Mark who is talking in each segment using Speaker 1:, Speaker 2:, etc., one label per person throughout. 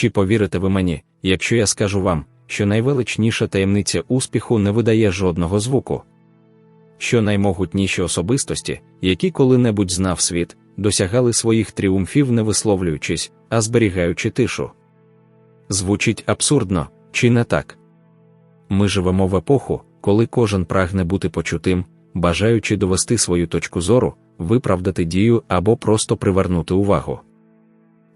Speaker 1: Чи повірите ви мені, якщо я скажу вам, що найвеличніша таємниця успіху не видає жодного звуку? Що наймогутніші особистості, які коли-небудь знав світ, досягали своїх тріумфів не висловлюючись, а зберігаючи тишу. Звучить абсурдно, чи не так? Ми живемо в епоху, коли кожен прагне бути почутим, бажаючи довести свою точку зору, виправдати дію або просто привернути увагу.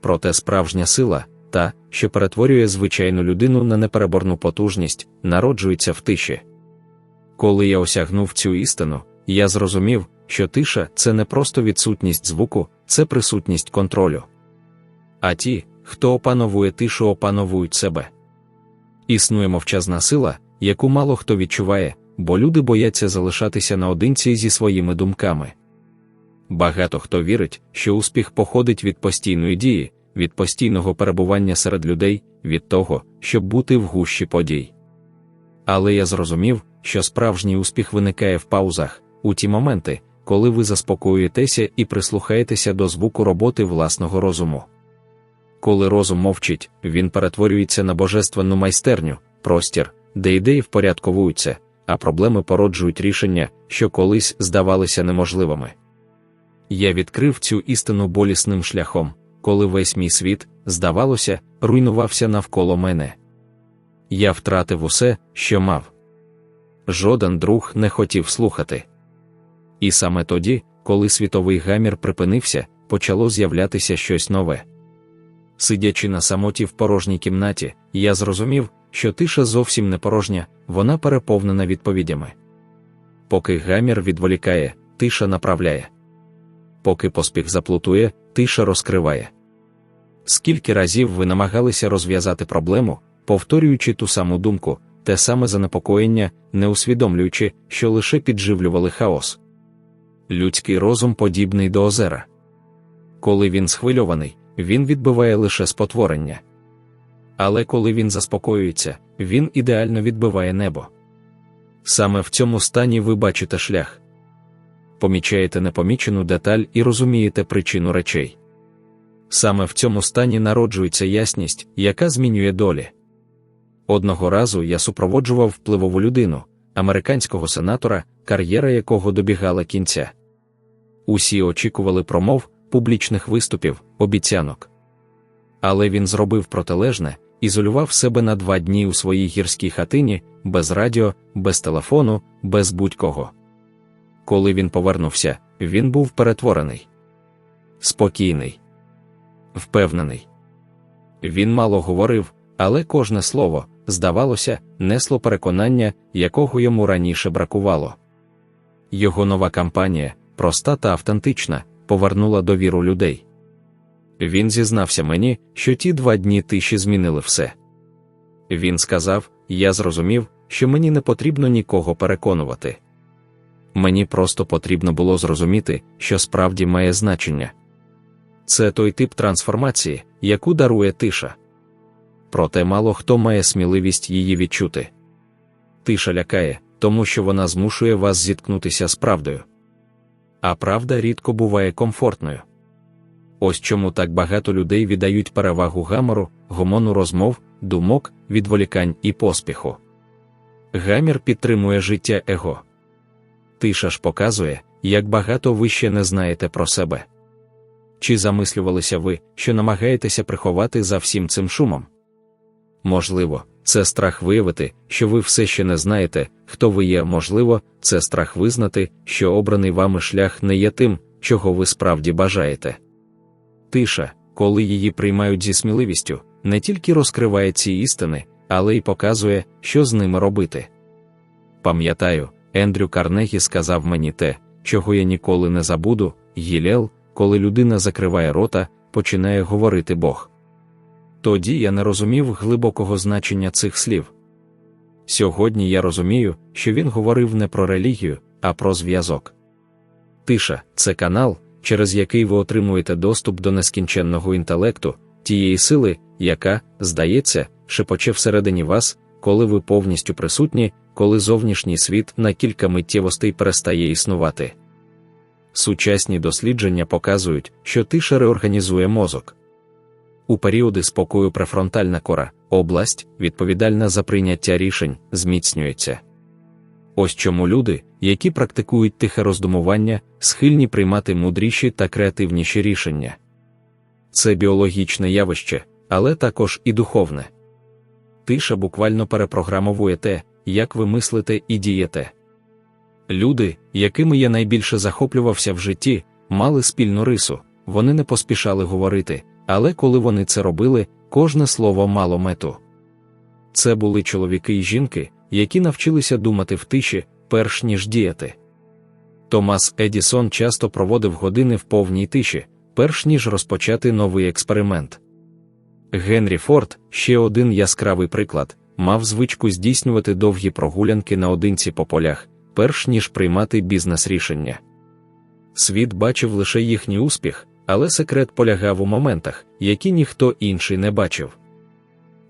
Speaker 1: Проте справжня сила, та, що перетворює звичайну людину на непереборну потужність, народжується в тиші. Коли я осягнув цю істину, я зрозумів, що тиша це не просто відсутність звуку, це присутність контролю. А ті, хто опановує тишу, опановують себе. Існує мовчазна сила, яку мало хто відчуває, бо люди бояться залишатися наодинці зі своїми думками. Багато хто вірить, що успіх походить від постійної дії, від постійного перебування серед людей, від того, щоб бути в гущі подій. Але я зрозумів, що справжній успіх виникає в паузах, у ті моменти, коли ви заспокоюєтеся і прислухаєтеся до звуку роботи власного розуму. Коли розум мовчить, він перетворюється на божественну майстерню, простір, де ідеї впорядковуються, а проблеми породжують рішення, що колись здавалися неможливими. Я відкрив цю істину болісним шляхом, коли весь мій світ, здавалося, руйнувався навколо мене. Я втратив усе, що мав. Жоден друг не хотів слухати. І саме тоді, коли світовий гамір припинився, почало з'являтися щось нове. Сидячи на самоті в порожній кімнаті, я зрозумів, що тиша зовсім не порожня, вона переповнена відповідями. Поки гамір відволікає, тиша направляє. Поки поспіх заплутує, тиша розкриває. Скільки разів ви намагалися розв'язати проблему, повторюючи ту саму думку, те саме занепокоєння, не усвідомлюючи, що лише підживлювали хаос. Людський розум подібний до озера. Коли він схвильований, він відбиває лише спотворення. Але коли він заспокоюється, він ідеально відбиває небо. Саме в цьому стані ви бачите шлях. Помічаєте непомічену деталь і розумієте причину речей. Саме в цьому стані народжується ясність, яка змінює долі. Одного разу я супроводжував впливову людину, американського сенатора, кар'єра якого добігала кінця. Усі очікували промов, публічних виступів, обіцянок. Але він зробив протилежне, ізолював себе на два дні у своїй гірській хатині, без радіо, без телефону, без будь-кого. Коли він повернувся, він був перетворений, спокійний, впевнений. Він мало говорив, але кожне слово, здавалося, несло переконання, якого йому раніше бракувало. Його нова кампанія, проста та автентична, повернула довіру людей. Він зізнався мені, що ті два дні тиші змінили все. Він сказав: Я зрозумів, що мені не потрібно нікого переконувати. Мені просто потрібно було зрозуміти, що справді має значення. Це той тип трансформації, яку дарує тиша. Проте мало хто має сміливість її відчути. Тиша лякає, тому що вона змушує вас зіткнутися з правдою. А правда рідко буває комфортною. Ось чому так багато людей віддають перевагу гамору, гомону розмов, думок, відволікань і поспіху. Гамір підтримує життя его. Тиша ж показує, як багато ви ще не знаєте про себе. Чи замислювалися ви, що намагаєтеся приховати за всім цим шумом? Можливо, це страх виявити, що ви все ще не знаєте, хто ви є, можливо, це страх визнати, що обраний вами шлях не є тим, чого ви справді бажаєте. Тиша, коли її приймають зі сміливістю, не тільки розкриває ці істини, але й показує, що з ними робити. Пам'ятаю, Ендрю Карнегі сказав мені те, чого я ніколи не забуду, Гілел, коли людина закриває рота, починає говорити Бог. Тоді я не розумів глибокого значення цих слів. Сьогодні я розумію, що він говорив не про релігію, а про зв'язок. Тиша це канал, через який ви отримуєте доступ до нескінченного інтелекту, тієї сили, яка, здається, шепоче всередині вас, коли ви повністю присутні, коли зовнішній світ на кілька миттєвостей перестає існувати. Сучасні дослідження показують, що тиша реорганізує мозок. у періоди спокою префронтальна кора, область, відповідальна за прийняття рішень, зміцнюється. Ось чому люди, які практикують тихе роздумування, схильні приймати мудріші та креативніші рішення. Це біологічне явище, але також і духовне. Тиша буквально перепрограмовує те, як ви мислите і дієте. Люди, якими я найбільше захоплювався в житті, мали спільну рису, вони не поспішали говорити, але коли вони це робили, кожне слово мало мету. Це були чоловіки і жінки, які навчилися думати в тиші, перш ніж діяти. Томас Едісон часто проводив години в повній тиші, перш ніж розпочати новий експеримент. Генрі Форд, ще один яскравий приклад, мав звичку здійснювати довгі прогулянки наодинці по полях, перш ніж приймати бізнес-рішення. Світ бачив лише їхній успіх, але секрет полягав у моментах, які ніхто інший не бачив.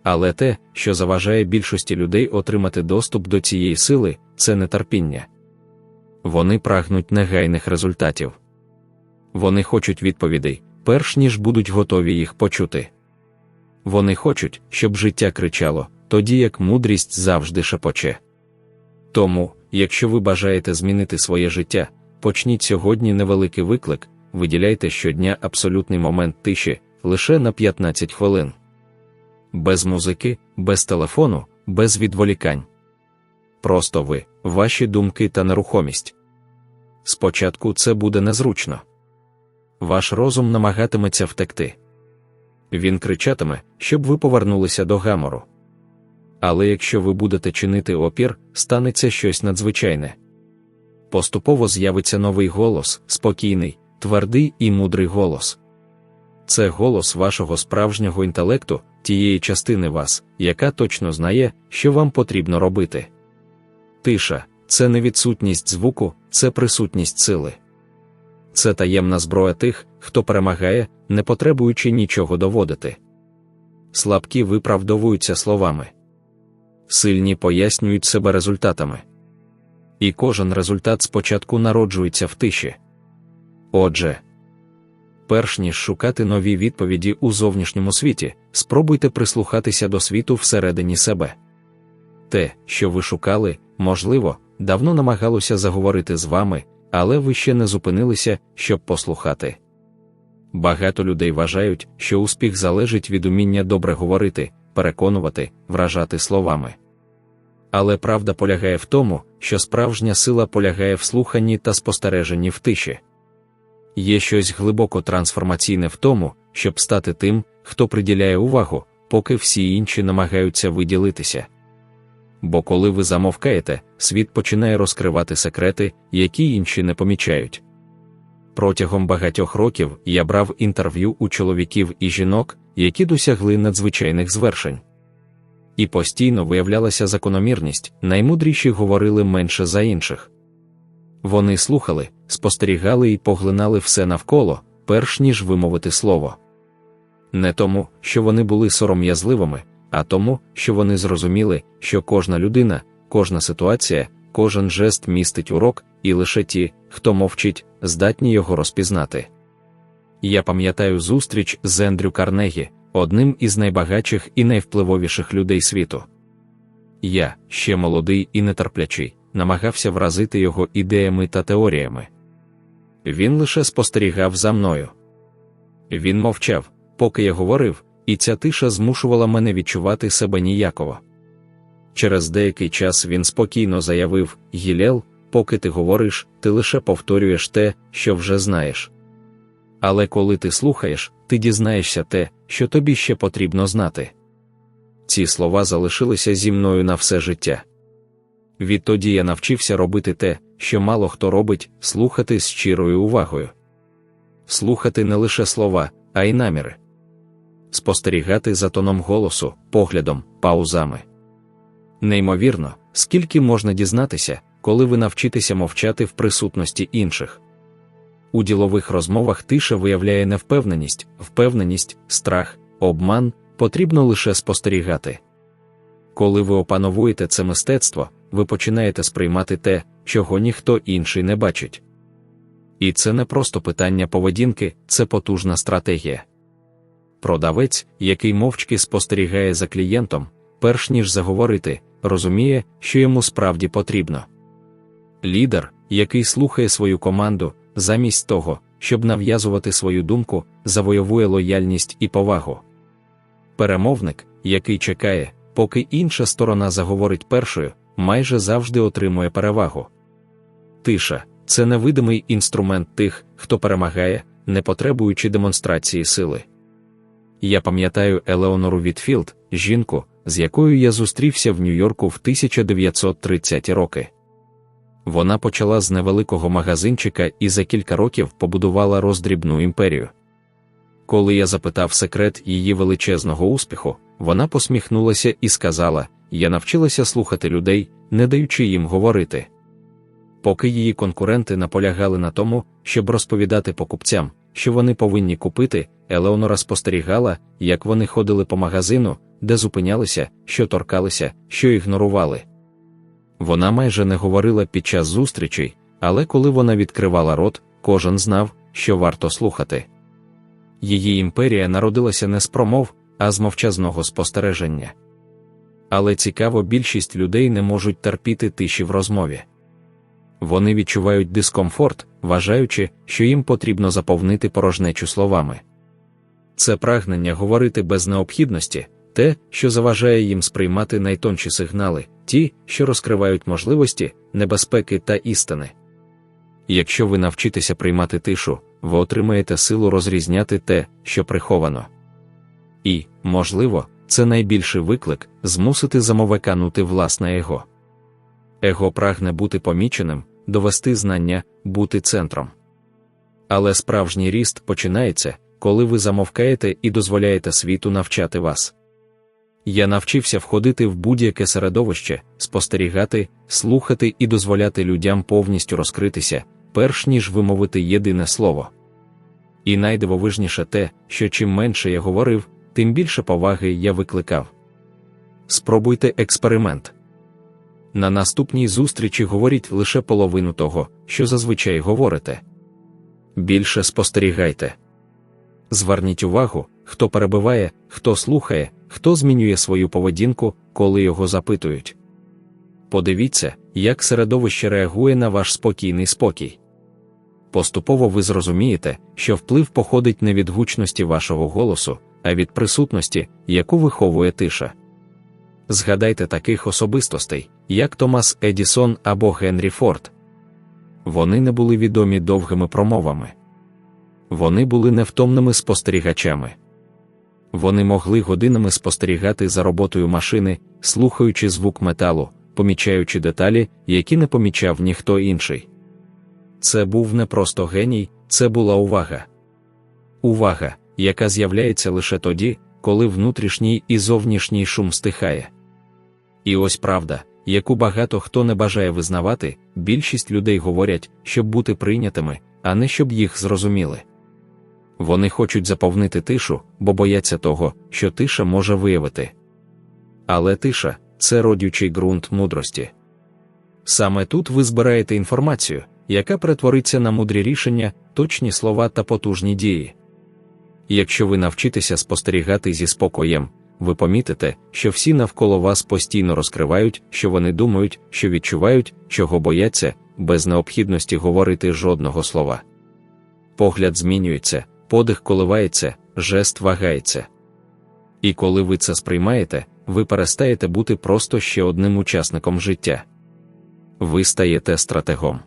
Speaker 1: Але те, що заважає більшості людей отримати доступ до цієї сили, це нетерпіння. Вони прагнуть негайних результатів. Вони хочуть відповідей, перш ніж будуть готові їх почути. Вони хочуть, щоб життя кричало, тоді як мудрість завжди шепоче. Тому, якщо ви бажаєте змінити своє життя, почніть сьогодні невеликий виклик, виділяйте щодня абсолютний момент тиші лише на 15 хвилин. Без музики, без телефону, без відволікань. Просто ви, ваші думки та нерухомість. Спочатку це буде незручно. Ваш розум намагатиметься втекти. Він кричатиме, щоб ви повернулися до гамору. Але якщо ви будете чинити опір, станеться щось надзвичайне. Поступово з'явиться новий голос, спокійний, твердий і мудрий голос. Це голос вашого справжнього інтелекту, тієї частини вас, яка точно знає, що вам потрібно робити. Тиша це не відсутність звуку, це присутність сили. Це таємна зброя тих, хто перемагає, не потребуючи нічого доводити. Слабкі виправдовуються словами, сильні пояснюють себе результатами. І кожен результат спочатку народжується в тиші. Отже, перш ніж шукати нові відповіді у зовнішньому світі, спробуйте прислухатися до світу всередині себе. Те, що ви шукали, можливо, давно намагалося заговорити з вами, але ви ще не зупинилися, щоб послухати. Багато людей вважають, що успіх залежить від уміння добре говорити, переконувати, вражати словами. Але правда полягає в тому, що справжня сила полягає в слуханні та спостереженні в тиші. Є щось глибоко трансформаційне в тому, щоб стати тим, хто приділяє увагу, поки всі інші намагаються виділитися. Бо коли ви замовкаєте, світ починає розкривати секрети, які інші не помічають. Протягом багатьох років я брав інтерв'ю у чоловіків і жінок, які досягли надзвичайних звершень. І постійно виявлялася закономірність, наймудріші говорили менше за інших. Вони слухали, спостерігали і поглинали все навколо, перш ніж вимовити слово. Не тому, що вони були сором'язливими, а тому, що вони зрозуміли, що кожна людина, кожна ситуація, кожен жест містить урок, і лише ті, хто мовчить, здатні його розпізнати. Я пам'ятаю зустріч з Ендрю Карнегі, одним із найбагатших і найвпливовіших людей світу. Я, ще молодий і нетерплячий, намагався вразити його ідеями та теоріями. Він лише спостерігав за мною. Він мовчав, поки я говорив, і ця тиша змушувала мене відчувати себе ніяково. Через деякий час він спокійно заявив: Гілел, поки ти говориш, ти лише повторюєш те, що вже знаєш. Але коли ти слухаєш, ти дізнаєшся те, що тобі ще потрібно знати. Ці слова залишилися зі мною на все життя. Відтоді я навчився робити те, що мало хто робить, слухати з щирою увагою. Слухати не лише слова, а й наміри, спостерігати за тоном голосу, поглядом, паузами. Неймовірно, скільки можна дізнатися, коли ви навчитеся мовчати в присутності інших. У ділових розмовах тиша виявляє невпевненість, впевненість, страх, обман, потрібно лише спостерігати. Коли ви опановуєте це мистецтво, ви починаєте сприймати те, чого ніхто інший не бачить. І це не просто питання поведінки, це потужна стратегія. Продавець, який мовчки спостерігає за клієнтом, перш ніж заговорити, розуміє, що йому справді потрібно. Лідер, який слухає свою команду, замість того, щоб нав'язувати свою думку, завойовує лояльність і повагу. Перемовник, який чекає, поки інша сторона заговорить першою, майже завжди отримує перевагу. Тиша це невидимий інструмент тих, хто перемагає, не потребуючи демонстрації сили. Я пам'ятаю Елеонору Вітфілд, жінку, з якою я зустрівся в Нью-Йорку в 1930-ті роки. Вона почала з невеликого магазинчика і за кілька років побудувала роздрібну імперію. Коли я запитав секрет її величезного успіху, вона посміхнулася і сказала: Я навчилася слухати людей, не даючи їм говорити. Поки її конкуренти наполягали на тому, щоб розповідати покупцям, що вони повинні купити, Елеонора спостерігала, як вони ходили по магазину, де зупинялися, що торкалися, що ігнорували. Вона майже не говорила під час зустрічей, але коли вона відкривала рот, кожен знав, що варто слухати. Її імперія народилася не з промов, а з мовчазного спостереження. Але цікаво, більшість людей не можуть терпіти тиші в розмові. Вони відчувають дискомфорт, вважаючи, що їм потрібно заповнити порожнечу словами. Це прагнення говорити без необхідності, те, що заважає їм сприймати найтонші сигнали, ті, що розкривають можливості, небезпеки та істини. Якщо ви навчитеся приймати тишу, ви отримаєте силу розрізняти те, що приховано. І, можливо, це найбільший виклик змусити замовика нути власне его. Его прагне бути поміченим, довести знання, бути центром. Але справжній ріст починається, коли ви замовкаєте і дозволяєте світу навчати вас. Я навчився входити в будь-яке середовище, спостерігати, слухати і дозволяти людям повністю розкритися, перш ніж вимовити єдине слово. І найдивовижніше те, що чим менше я говорив, тим більше поваги я викликав. Спробуйте експеримент. На наступній зустрічі говоріть лише половину того, що зазвичай говорите. Більше спостерігайте. Зверніть увагу, хто перебиває, хто слухає, хто змінює свою поведінку, коли його запитують. Подивіться, як середовище реагує на ваш спокійний спокій. Поступово ви зрозумієте, що вплив походить не від гучності вашого голосу, а від присутності, яку виховує тиша. Згадайте таких особистостей, як Томас Едісон або Генрі Форд. Вони не були відомі довгими промовами. Вони були невтомними спостерігачами. Вони могли годинами спостерігати за роботою машини, слухаючи звук металу, помічаючи деталі, які не помічав ніхто інший. Це був не просто геній, це була увага. Увага, яка з'являється лише тоді, коли внутрішній і зовнішній шум стихає. І ось правда, яку багато хто не бажає визнавати, більшість людей говорять, щоб бути прийнятими, а не щоб їх зрозуміли. Вони хочуть заповнити тишу, бо бояться того, що тиша може виявити. Але тиша це родючий ґрунт мудрості. Саме тут ви збираєте інформацію, яка перетвориться на мудрі рішення, точні слова та потужні дії. Якщо ви навчитеся спостерігати зі спокоєм, ви помітите, що всі навколо вас постійно розкривають, що вони думають, що відчувають, чого бояться, без необхідності говорити жодного слова. Погляд змінюється, подих коливається, жест вагається. І коли ви це сприймаєте, ви перестаєте бути просто ще одним учасником життя. Ви стаєте стратегом.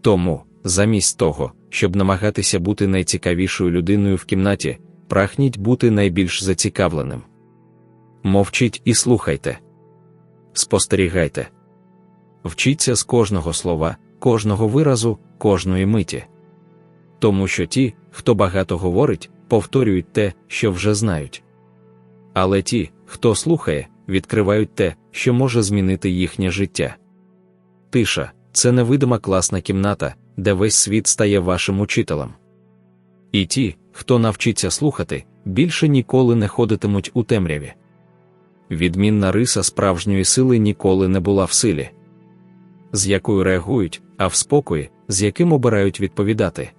Speaker 1: Тому, замість того, щоб намагатися бути найцікавішою людиною в кімнаті, прагніть бути найбільш зацікавленим. Мовчіть і слухайте. Спостерігайте. Вчіться з кожного слова, кожного виразу, кожної миті. Тому що ті, хто багато говорить, повторюють те, що вже знають. Але ті, хто слухає, відкривають те, що може змінити їхнє життя. Тиша це невидима класна кімната, де весь світ стає вашим учителем. І ті, хто навчиться слухати, більше ніколи не ходитимуть у темряві. Відмінна риса справжньої сили ніколи не була в силі, з якою реагують, а в спокої, з яким обирають відповідати.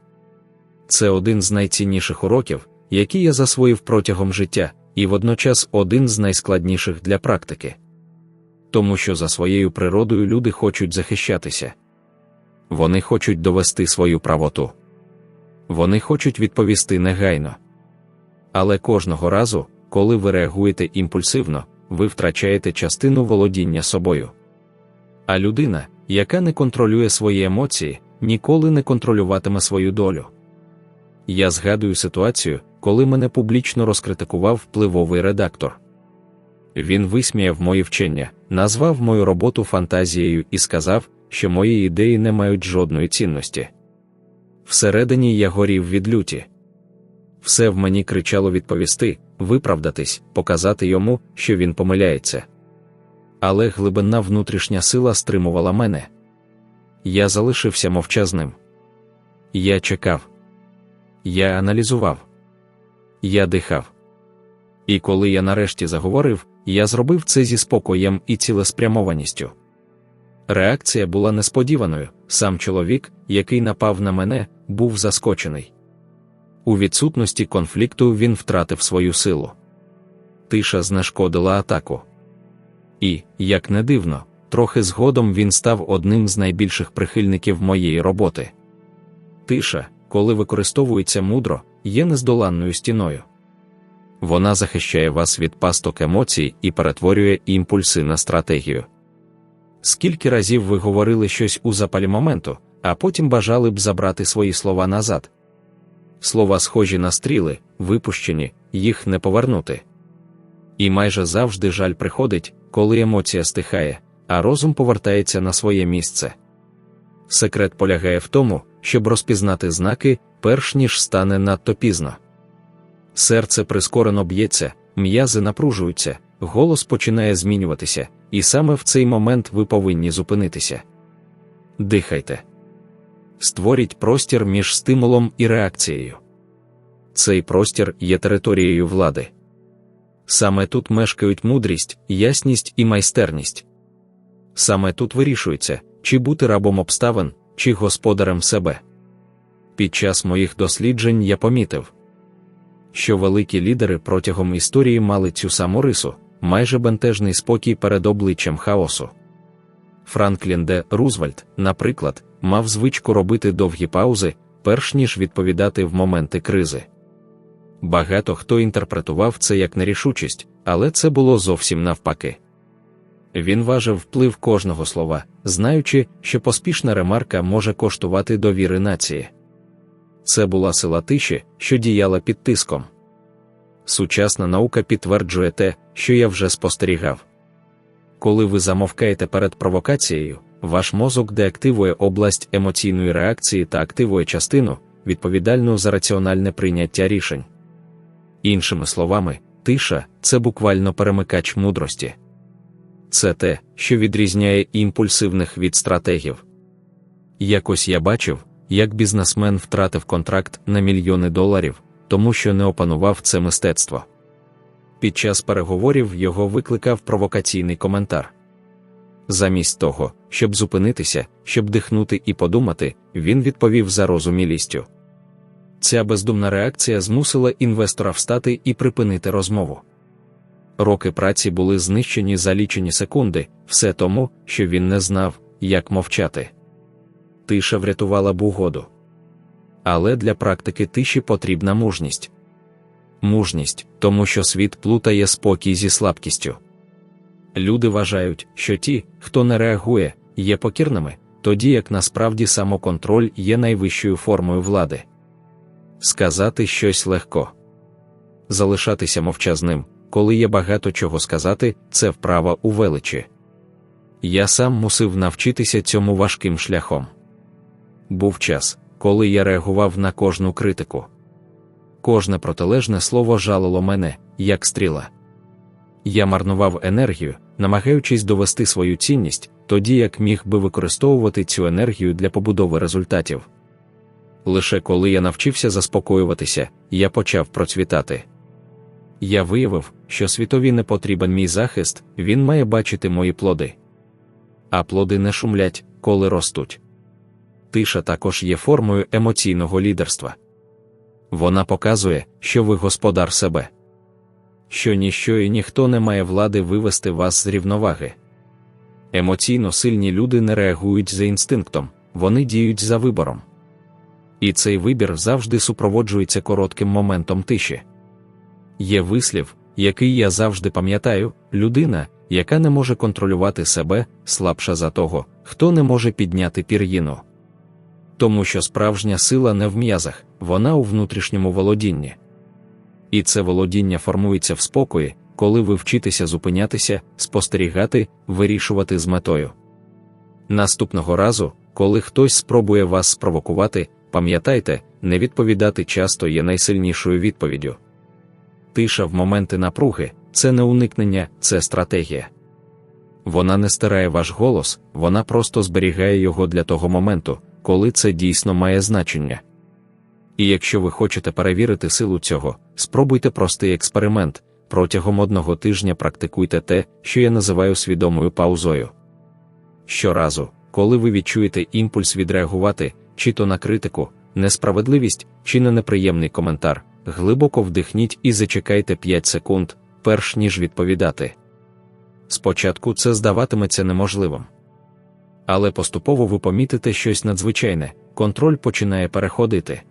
Speaker 1: Це один з найцінніших уроків, які я засвоїв протягом життя, і водночас один з найскладніших для практики. Тому що за своєю природою люди хочуть захищатися. Вони хочуть довести свою правоту. Вони хочуть відповісти негайно. Але кожного разу, коли ви реагуєте імпульсивно, ви втрачаєте частину володіння собою. А людина, яка не контролює свої емоції, ніколи не контролюватиме свою долю. Я згадую ситуацію, коли мене публічно розкритикував впливовий редактор. Він висміяв мої вчення, назвав мою роботу фантазією і сказав, що мої ідеї не мають жодної цінності. Всередині я горів від люті. Все в мені кричало відповісти, виправдатись, показати йому, що він помиляється. Але глибинна внутрішня сила стримувала мене. Я залишився мовчазним. Я чекав. Я аналізував. Я дихав. І коли я нарешті заговорив, я зробив це зі спокоєм і цілеспрямованістю. Реакція була несподіваною, сам чоловік, який напав на мене, був заскочений. У відсутності конфлікту він втратив свою силу. Тиша знешкодила атаку. І, як не дивно, трохи згодом він став одним з найбільших прихильників моєї роботи. Тиша, коли використовується мудро, є нездоланною стіною. Вона захищає вас від пасток емоцій і перетворює імпульси на стратегію. Скільки разів ви говорили щось у запалі моменту, а потім бажали б забрати свої слова назад? Слова схожі на стріли, випущені, їх не повернути. І майже завжди жаль приходить, коли емоція стихає, а розум повертається на своє місце. Секрет полягає в тому, щоб розпізнати знаки, перш ніж стане надто пізно. Серце прискорено б'ється, м'язи напружуються, голос починає змінюватися, і саме в цей момент ви повинні зупинитися. Дихайте. Створіть простір між стимулом і реакцією. Цей простір є територією влади. Саме тут мешкають мудрість, ясність і майстерність. Саме тут вирішується, чи бути рабом обставин, чи господарем себе. Під час моїх досліджень я помітив, що великі лідери протягом історії мали цю саму рису, майже бентежний спокій перед обличчям хаосу. Франклін Де Рузвельт, наприклад, мав звичку робити довгі паузи, перш ніж відповідати в моменти кризи. Багато хто інтерпретував це як нерішучість, але це було зовсім навпаки. Він важив вплив кожного слова, знаючи, що поспішна ремарка може коштувати довіри нації. Це була сила тиші, що діяла під тиском. Сучасна наука підтверджує те, що я вже спостерігав. Коли ви замовкаєте перед провокацією, ваш мозок деактивує область емоційної реакції та активує частину, відповідальну за раціональне прийняття рішень. Іншими словами, тиша це буквально перемикач мудрості. Це те, що відрізняє імпульсивних від стратегів. Якось я бачив, як бізнесмен втратив контракт на мільйони доларів, тому що не опанував це мистецтво. Під час переговорів його викликав провокаційний коментар. Замість того, щоб зупинитися, щоб дихнути і подумати, він відповів за розумілістю. Ця бездумна реакція змусила інвестора встати і припинити розмову. Роки праці були знищені за лічені секунди, все тому, що він не знав, як мовчати. Тиша врятувала б угоду. Але для практики тиші потрібна мужність. Мужність, тому що світ плутає спокій зі слабкістю. Люди вважають, що ті, хто не реагує, є покірними, тоді як насправді самоконтроль є найвищою формою влади. Сказати щось легко, залишатися мовчазним, коли є багато чого сказати, це вправа у величі. Я сам мусив навчитися цьому важким шляхом. Був час, коли я реагував на кожну критику. Кожне протилежне слово жалило мене, як стріла. Я марнував енергію, намагаючись довести свою цінність, тоді як міг би використовувати цю енергію для побудови результатів. Лише коли я навчився заспокоюватися, я почав процвітати. Я виявив, що світові не потрібен мій захист, він має бачити мої плоди. А плоди не шумлять, коли ростуть. Тиша також є формою емоційного лідерства. вона показує, що ви господар себе. Що ніщо і ніхто не має влади вивести вас з рівноваги. Емоційно сильні люди не реагують за інстинктом, вони діють за вибором. І цей вибір завжди супроводжується коротким моментом тиші. Є вислів, який я завжди пам'ятаю, людина, яка не може контролювати себе, слабша за того, хто не може підняти пір'їну. Тому що справжня сила не в м'язах, вона у внутрішньому володінні. І це володіння формується в спокої, коли ви вчитеся зупинятися, спостерігати, вирішувати з метою. Наступного разу, коли хтось спробує вас спровокувати, пам'ятайте, не відповідати часто є найсильнішою відповіддю. Тиша в моменти напруги це не уникнення, це стратегія. Вона не стирає ваш голос, вона просто зберігає його для того моменту, коли це дійсно має значення. І якщо ви хочете перевірити силу цього, спробуйте простий експеримент. Протягом одного тижня практикуйте те, що я називаю свідомою паузою. Щоразу, коли ви відчуєте імпульс відреагувати, чи то на критику, несправедливість, чи на неприємний коментар, глибоко вдихніть і зачекайте 5 секунд, перш ніж відповідати. Спочатку це здаватиметься неможливим. Але поступово ви помітите щось надзвичайне, контроль починає переходити.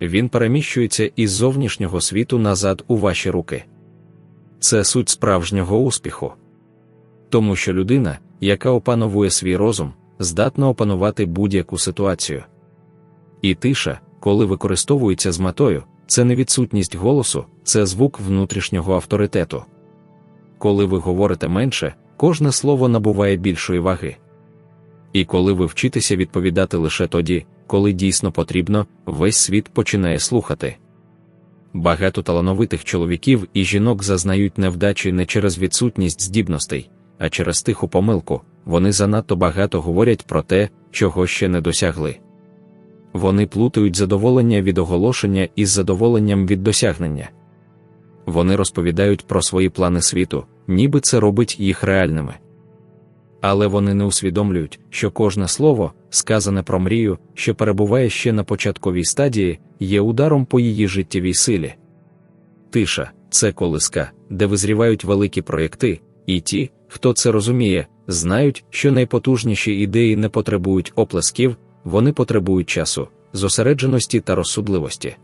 Speaker 1: Він переміщується із зовнішнього світу назад у ваші руки. Це суть справжнього успіху. Тому що людина, яка опановує свій розум, здатна опанувати будь-яку ситуацію. І тиша, коли використовується з метою, це не відсутність голосу, це звук внутрішнього авторитету. Коли ви говорите менше, кожне слово набуває більшої ваги. І коли ви вчитеся відповідати лише тоді, коли дійсно потрібно, весь світ починає слухати. Багато талановитих чоловіків і жінок зазнають невдачі не через відсутність здібностей, а через тиху помилку, вони занадто багато говорять про те, чого ще не досягли. Вони плутають задоволення від оголошення із задоволенням від досягнення. Вони розповідають про свої плани світу, ніби це робить їх реальними. Але вони не усвідомлюють, що кожне слово, сказане про мрію, що перебуває ще на початковій стадії, є ударом по її життєвій силі. Тиша це колиска, де визрівають великі проєкти, і ті, хто це розуміє, знають, що найпотужніші ідеї не потребують оплесків, вони потребують часу, зосередженості та розсудливості.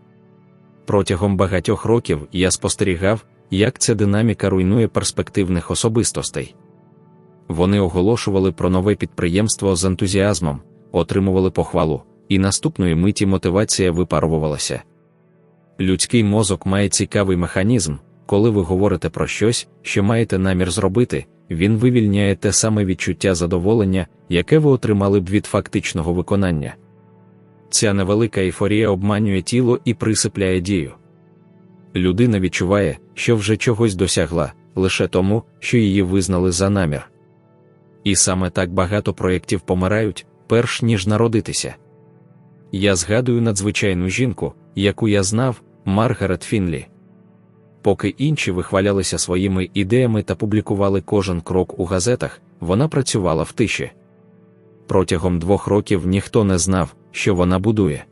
Speaker 1: Протягом багатьох років я спостерігав, як ця динаміка руйнує перспективних особистостей. Вони оголошували про нове підприємство з ентузіазмом, отримували похвалу, і наступної миті мотивація випарувалася. Людський мозок має цікавий механізм, коли ви говорите про щось, що маєте намір зробити, він вивільняє те саме відчуття задоволення, яке ви отримали б від фактичного виконання. Ця невелика ейфорія обманює тіло і присипляє дію. Людина відчуває, що вже чогось досягла, лише тому, що її визнали за намір. І саме так багато проєктів помирають, перш ніж народитися. Я згадую надзвичайну жінку, яку я знав, Маргарет Фінлі. Поки інші вихвалялися своїми ідеями та публікували кожен крок у газетах, вона працювала в тиші. Протягом двох років ніхто не знав, що вона будує.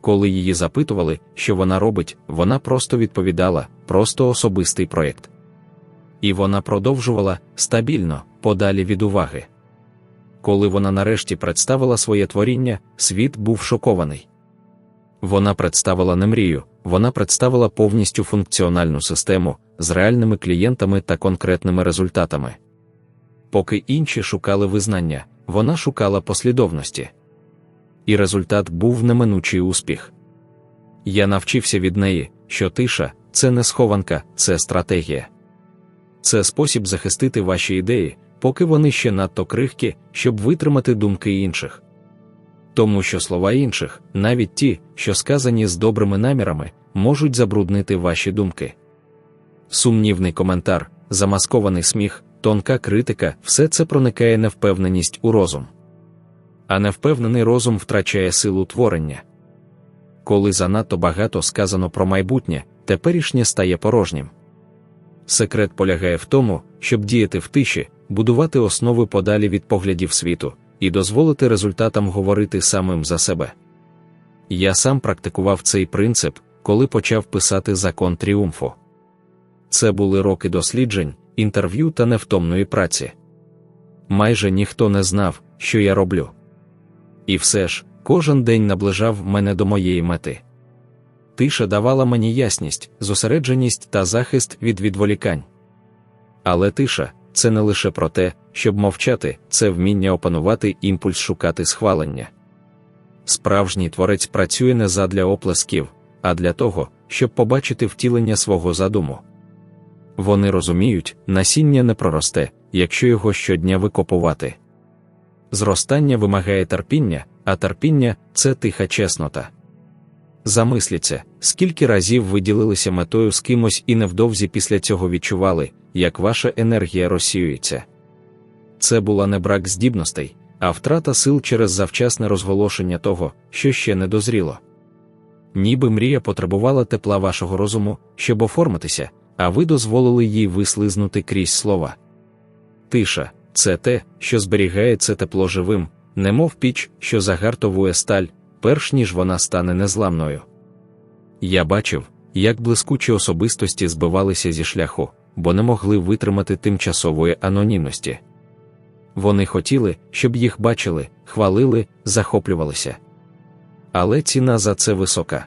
Speaker 1: Коли її запитували, що вона робить, вона просто відповідала, просто особистий проєкт. І вона продовжувала стабільно, подалі від уваги. Коли вона нарешті представила своє творіння, світ був шокований. Вона представила не мрію, вона представила повністю функціональну систему з реальними клієнтами та конкретними результатами. Поки інші шукали визнання, вона шукала послідовності. І результат був неминучий успіх. Я навчився від неї, що тиша це не схованка, це стратегія. Це спосіб захистити ваші ідеї, поки вони ще надто крихкі, щоб витримати думки інших. Тому що слова інших, навіть ті, що сказані з добрими намірами, можуть забруднити ваші думки. Сумнівний коментар, замаскований сміх, тонка критика все це проникає невпевненість у розум. А невпевнений розум втрачає силу творення. Коли занадто багато сказано про майбутнє, теперішнє стає порожнім. Секрет полягає в тому, щоб діяти в тиші, будувати основи подалі від поглядів світу і дозволити результатам говорити самим за себе. Я сам практикував цей принцип, коли почав писати закон тріумфу. Це були роки досліджень, інтерв'ю та невтомної праці. Майже ніхто не знав, що я роблю. І все ж, кожен день наближав мене до моєї мети. Тиша давала мені ясність, зосередженість та захист від відволікань. Але тиша це не лише про те, щоб мовчати, це вміння опанувати імпульс шукати схвалення. Справжній творець працює не задля оплесків, а для того, щоб побачити втілення свого задуму. Вони розуміють, насіння не проросте, якщо його щодня викопувати. Зростання вимагає терпіння, а терпіння це тиха чеснота. Замисліться, скільки разів ви ділилися метою з кимось і невдовзі після цього відчували, як ваша енергія розсіюється. Це була не брак здібностей, а втрата сил через завчасне розголошення того, що ще не дозріло. Ніби мрія потребувала тепла вашого розуму, щоб оформитися, а ви дозволили їй вислизнути крізь слова. Тиша це те, що зберігає це тепло живим, немов піч, що загартовує сталь, перш ніж вона стане незламною. Я бачив, як блискучі особистості збивалися зі шляху, бо не могли витримати тимчасової анонімності. Вони хотіли, щоб їх бачили, хвалили, захоплювалися. Але ціна за це висока.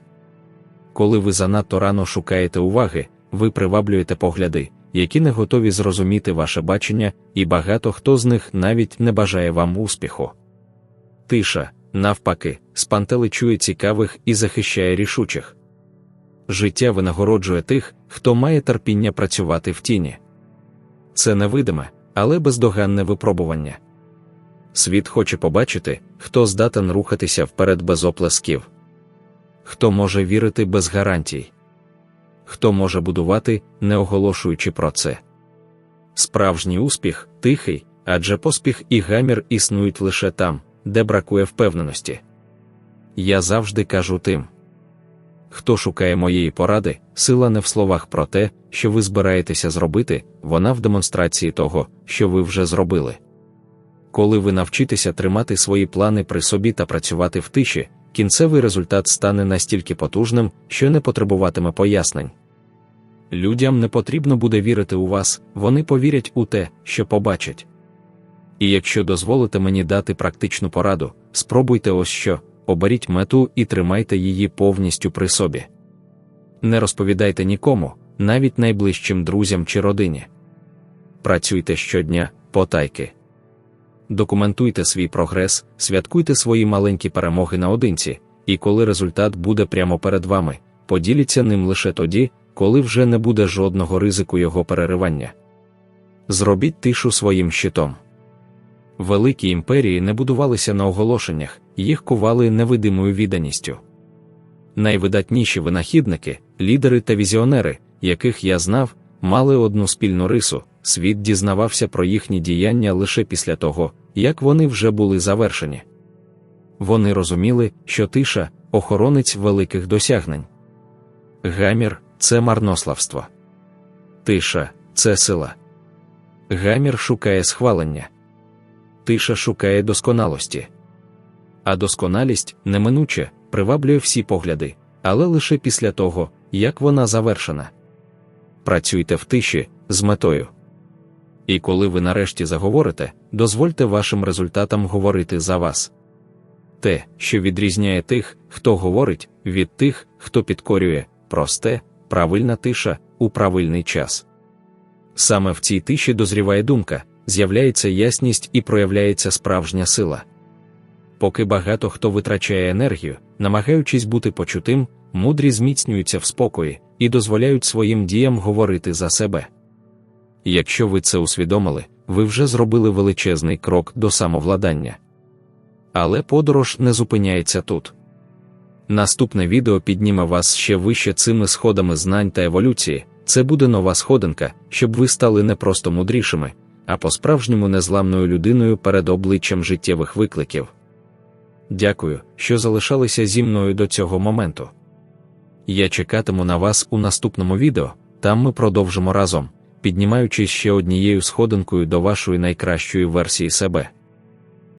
Speaker 1: Коли ви занадто рано шукаєте уваги, ви приваблюєте погляди, які не готові зрозуміти ваше бачення, і багато хто з них навіть не бажає вам успіху. Тиша, навпаки, спантеличує цікавих і захищає рішучих. Життя винагороджує тих, хто має терпіння працювати в тіні. Це невидиме, але бездоганне випробування. Світ хоче побачити, хто здатен рухатися вперед без оплесків, хто може вірити без гарантій, хто може будувати, не оголошуючи про це. Справжній успіх тихий, адже поспіх і гамір існують лише там, де бракує впевненості. Я завжди кажу тим. Хто шукає моєї поради, сила не в словах про те, що ви збираєтеся зробити, вона в демонстрації того, що ви вже зробили. Коли ви навчитеся тримати свої плани при собі та працювати в тиші, кінцевий результат стане настільки потужним, що не потребуватиме пояснень. Людям не потрібно буде вірити у вас, вони повірять у те, що побачать. І якщо дозволите мені дати практичну пораду, спробуйте ось що оберіть мету і тримайте її повністю при собі. Не розповідайте нікому, навіть найближчим друзям чи родині. Працюйте щодня, потайки. Документуйте свій прогрес, святкуйте свої маленькі перемоги наодинці, і коли результат буде прямо перед вами, поділіться ним лише тоді, коли вже не буде жодного ризику його переривання. Зробіть тишу своїм щитом. Великі імперії не будувалися на оголошеннях, їх кували невидимою відданістю. Найвидатніші винахідники, лідери та візіонери, яких я знав, мали одну спільну рису, світ дізнавався про їхні діяння лише після того, як вони вже були завершені. Вони розуміли, що тиша охоронець великих досягнень. Гамір це марнославство. Тиша це сила. Гамір шукає схвалення тиша шукає досконалості. А досконалість неминуче приваблює всі погляди, але лише після того, як вона завершена. Працюйте в тиші з метою. І коли ви нарешті заговорите, дозвольте вашим результатам говорити за вас. Те, що відрізняє тих, хто говорить, від тих, хто підкорює, просте, правильна тиша у правильний час. Саме в цій тиші дозріває думка, з'являється ясність і проявляється справжня сила. Поки багато хто витрачає енергію, намагаючись бути почутим, мудрі зміцнюються в спокої і дозволяють своїм діям говорити за себе. Якщо ви це усвідомили, ви вже зробили величезний крок до самовладання. Але подорож не зупиняється тут. Наступне відео підніме вас ще вище цими сходами знань та еволюції. Це буде нова сходинка, щоб ви стали не просто мудрішими, а по-справжньому незламною людиною перед обличчям життєвих викликів. Дякую, що залишалися зі мною до цього моменту. Я чекатиму на вас у наступному відео, там ми продовжимо разом, піднімаючись ще однією сходинкою до вашої найкращої версії себе.